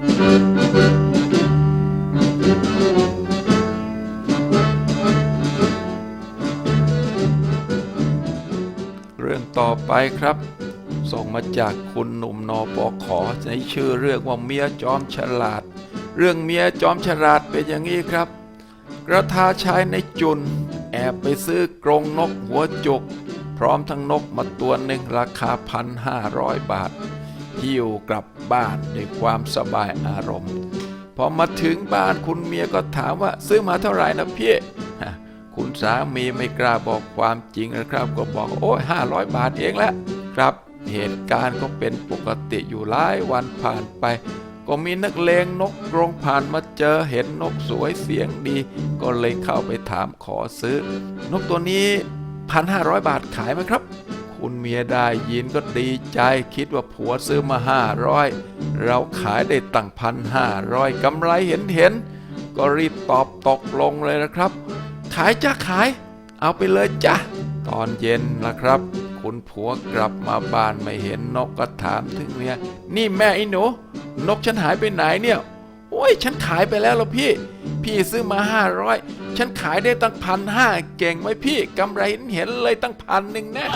เรื่องต่อไปครับ ส่งมาจากคุณหนุ่มนอปอขอในชื่อเรื่องว่าเมียจอมฉลาด เรื่องเมียจอมฉลาดเป็นอย่างนี้ครับ กระทาชายในจุน แอบไปซื้อกรงนกหัวจุก พร้อมทั้งนกมาตัวหนึ่งราคาพันห้าร้อยบาท หิ้วกลับบ้านด้วยความสบายอารมณ์ พอมาถึงบ้านคุณเมียก็ถามว่าซื้อมาเท่าไหร่นะพี่คุณสามีไม่กล้าบอกความจริงนะครับ ก็บอกโอ้ยห้าร้อยบาทเองแหละครับ เหตุการณ์ก็เป็นปกติอยู่หลายวันผ่านไป ก็มีนักเลงนกกรงผ่านมาเจอเห็นนกสวยเสียงดี ก็เลยเข้าไปถามขอซื้อ นกตัวนี้พันห้าร้อยบาทขายไหมครับ คุณเมียได้ยินก็ดีใจคิดว่าผัวซื้อมาห้าร้อยเราขายได้ตั้งพันห้าร้อยกำไรเห็นเห็นๆก็รีบตอบตกลงเลยนะครับ ขายจ้าขาย เอาไปเลยจ้ะตอนเย็นนะครับ คุณผัวกลับมาบ้านไม่เห็นนกก็ถามถึงเมียนี่แม่ไอ้หนูนกฉันหายไปไหนเนี่ย อ้ยฉันขายไปแล้วล่ะพี่ พี่ซื้อมาห้าร้อยฉันขายได้ตั้งพันห้าเก่งไหมพี่กำไรเห็นเลยตั้งพันหนึ่งแน่